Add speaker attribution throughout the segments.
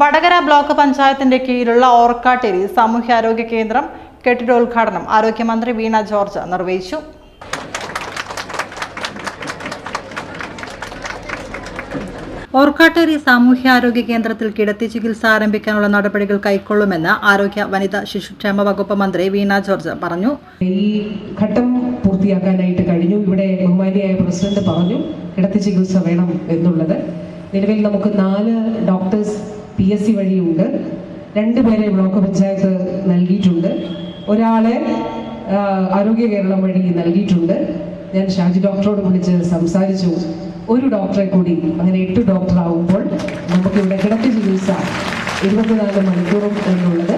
Speaker 1: Vadakara block പഞ്ചായത്തിന്റെ കീഴിലുള്ള ഓർക്കാട്ടേരി സാമൂഹ്യാരോഗ്യ കേന്ദ്രം കെട്ടിടോദ്ഘാടനം ആരോഗ്യമന്ത്രി വീണ ജോർജ് നിർവഹിച്ചു. ഓർക്കാട്ടേരി സാമൂഹ്യാരോഗ്യ കേന്ദ്രത്തിൽ കിടത്തി ചികിത്സ ആരംഭിക്കാനുള്ള നടപടികൾ കൈക്കൊള്ളുമെന്ന് ആരോഗ്യ വനിതാ ശിശുക്ഷേമ വകുപ്പ് മന്ത്രി വീണ ജോർജ് പറഞ്ഞു.
Speaker 2: ഈ ഘട്ടം പൂർത്തിയാക്കാനായിട്ട് കഴിഞ്ഞു. ഇവിടെ ബഹുമാനിയായ പ്രസിഡന്റ് പറഞ്ഞു കിടത്തി ചികിത്സ വേണം എന്നുള്ളത്. നിലവിൽ നമുക്ക് നാല് ഡോക്ടേഴ്സ് പി എസ് സി വഴിയുണ്ട്. രണ്ടുപേരെ ബ്ലോക്ക് പഞ്ചായത്ത് നൽകിയിട്ടുണ്ട്. ഒരാളെ ആരോഗ്യ കേരളം വഴി നൽകിയിട്ടുണ്ട്. ഞാൻ ഷാജി ഡോക്ടറോട് വിളിച്ച് സംസാരിച്ചു. ഒരു ഡോക്ടറെ കൂടി അങ്ങനെ എട്ട് ഡോക്ടർ ആവുമ്പോൾ നമുക്കിവിടെ കിടത്തി ചികിത്സ ഇരുപത്തിനാല് മണിക്കൂറും എന്നുള്ളത്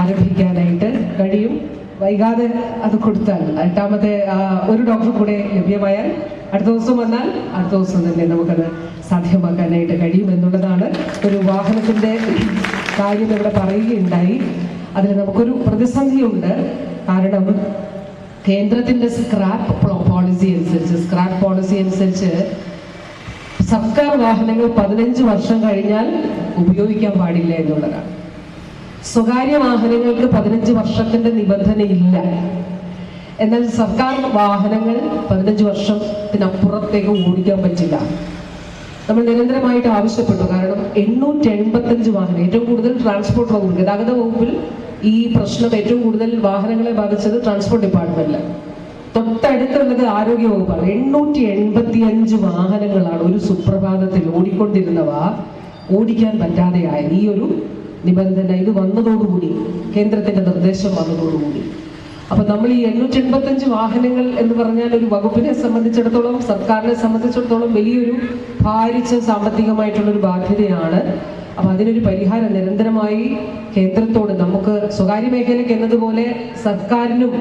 Speaker 2: ആരംഭിക്കാനായിട്ട് കഴിയും. വൈകാതെ അത് കൊടുത്താൽ എട്ടാമത്തെ ഒരു ഡോക്ടർ കൂടെ ലഭ്യമായാൽ അടുത്ത ദിവസം വന്നാൽ അടുത്ത ദിവസം തന്നെ നമുക്കത് സാധ്യമാക്കാനായിട്ട് കഴിയും എന്നുള്ളതാണ് ഒരു വാഹനത്തിന്റെ കാര്യം ഇവിടെ പറയുകയുണ്ടായി. അതിൽ നമുക്കൊരു പ്രതിസന്ധിയുണ്ട്. കാരണം കേന്ദ്രത്തിന്റെ സ്ക്രാപ്പ് പോളിസി അനുസരിച്ച് സ്ക്രാപ്പ് പോളിസി അനുസരിച്ച് സർക്കാർ വാഹനങ്ങൾ പതിനഞ്ച് വർഷം കഴിഞ്ഞാൽ ഉപയോഗിക്കാൻ പാടില്ല എന്നുള്ളതാണ്. സ്വകാര്യ വാഹനങ്ങൾക്ക് പതിനഞ്ച് വർഷത്തിന്റെ നിബന്ധനയില്ല. എന്നാൽ സർക്കാർ വാഹനങ്ങൾ പതിനഞ്ച് വർഷത്തിനപ്പുറത്തേക്ക് ഓടിക്കാൻ പറ്റില്ല. നമ്മൾ നിരന്തരമായിട്ട് ആവശ്യപ്പെട്ടു. കാരണം എണ്ണൂറ്റി എൺപത്തഞ്ച് വാഹനം ഏറ്റവും കൂടുതൽ ട്രാൻസ്പോർട്ട് വകുപ്പ് ഗതാഗത വകുപ്പിൽ ഈ പ്രശ്നം ഏറ്റവും കൂടുതൽ വാഹനങ്ങളെ ബാധിച്ചത് ട്രാൻസ്പോർട്ട് ഡിപ്പാർട്ട്മെന്റിൽ തൊട്ടടുത്തുള്ളത് ആരോഗ്യ വകുപ്പാണ്. എണ്ണൂറ്റി എൺപത്തി അഞ്ച് വാഹനങ്ങളാണ് ഒരു സുപ്രഭാതത്തിൽ ഓടിക്കൊണ്ടിരുന്നവ ഓടിക്കാൻ പറ്റാതെയായ ഈ ഒരു നിബന്ധന. ഇത് വന്നതോടുകൂടി കേന്ദ്രത്തിന്റെ നിർദ്ദേശം വന്നതോടുകൂടി. അപ്പൊ നമ്മൾ ഈ എണ്ണൂറ്റി എൺപത്തഞ്ച് വാഹനങ്ങൾ എന്ന് പറഞ്ഞാൽ ഒരു വകുപ്പിനെ സംബന്ധിച്ചിടത്തോളം സർക്കാരിനെ സംബന്ധിച്ചിടത്തോളം വലിയൊരു ഭാരിച്ച സാമ്പത്തികമായിട്ടുള്ള ഒരു ബാധ്യതയാണ്. അപ്പൊ അതിനൊരു പരിഹാരം നിരന്തരമായി കേന്ദ്രത്തോട് നമുക്ക് സ്വകാര്യ മേഖലയ്ക്ക് എന്നതുപോലെ സർക്കാരിനും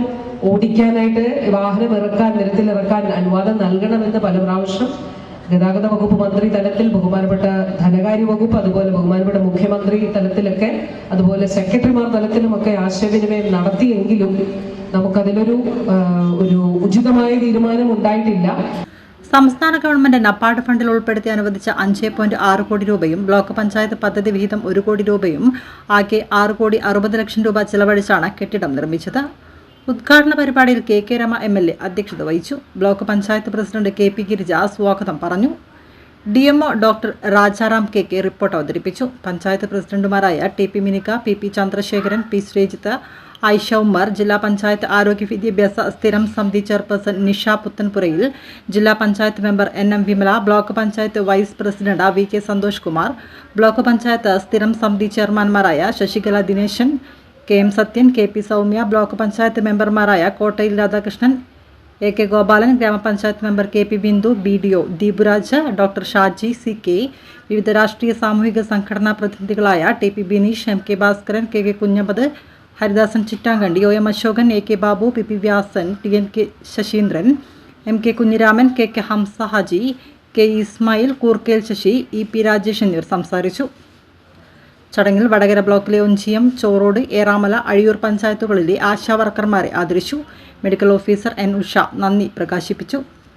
Speaker 2: ഓടിക്കാനായിട്ട് വാഹനം ഇറക്കാൻ നിരത്തിലിറക്കാൻ അനുവാദം നൽകണമെന്ന് പല പ്രാവശ്യം ഗതാഗത വകുപ്പ് മന്ത്രി തലത്തിൽ ബഹുമാനപ്പെട്ട ധനകാര്യ വകുപ്പ് അതുപോലെ ബഹുമാനപ്പെട്ട മുഖ്യമന്ത്രി തലത്തിലൊക്കെ അതുപോലെ സെക്രട്ടറിമാർ തലത്തിലുമൊക്കെ ആശയവിനിമയം നടത്തിയെങ്കിലും നമുക്കതിലൊരു ഒരു ഉചിതമായ തീരുമാനം ഉണ്ടായിട്ടില്ല.
Speaker 1: സംസ്ഥാന ഗവൺമെന്റ് നപ്പാട് ഫണ്ടിൽ ഉൾപ്പെടുത്തി അനുവദിച്ച അഞ്ച് പോയിന്റ് ആറ് കോടി രൂപയും ബ്ലോക്ക് പഞ്ചായത്ത് പദ്ധതി വിഹിതം ഒരു കോടി രൂപയും ആകെ ആറ് കോടി അറുപത് ലക്ഷം രൂപ ചെലവഴിച്ചാണ് കെട്ടിടം നിർമ്മിച്ചത്. ഉദ്ഘാടന പരിപാടിയിൽ K K Rama M L A അധ്യക്ഷത വഹിച്ചു. Block panchayat president K P Girija സ്വാഗതം പറഞ്ഞു. D M O doctor Rajaram K K report അവതരിപ്പിച്ചു. പഞ്ചായത്ത് പ്രസിഡന്റുമാരായ T P Minikka P P Chandrasekharan P Sreejith Aisha Ummer ജില്ലാ പഞ്ചായത്ത് ആരോഗ്യ വിദ്യാഭ്യാസ സ്ഥിരം സമിതി ചെയർപേഴ്സൺ നിഷ പുത്തൻപുരയിൽ ജില്ലാ panchayat member N M Vimala block panchayat vice president V K Santhosh Kumar block panchayat സ്ഥിരം സമിതി ചെയർമാൻമാരായ Sasikala Dineshan K M Sathyan K P Soumya block panchayat മെമ്പർമാരായ Kottayil Radhakrishnan A K Gopalan grama panchayat member K P Bindu B D O Deepuraj doctor Shaji C K വിവിധ രാഷ്ട്രീയ സാമൂഹിക സംഘടനാ പ്രതിനിധികളായ T P Bineesh M K Bhaskaran K K Kunhambath Haridasan Chittankandi O M Ashokan A K Babu P P Vyasan T N K Sasheendran M K Kunhiraman K K Hamsa Haji K Ismail Koorkel Sasi E P Rajesh എന്നിവർ സംസാരിച്ചു. ചടങ്ങിൽ വടകര ബ്ലോക്കിലെ ഒഞ്ചിയം ചോറോട് ഏറാമല അഴിയൂർ പഞ്ചായത്തുകളിലെ ആശാ വർക്കർമാരെ ആദരിച്ചു. Medical officer N Usha നന്ദി പ്രകാശിപ്പിച്ചു.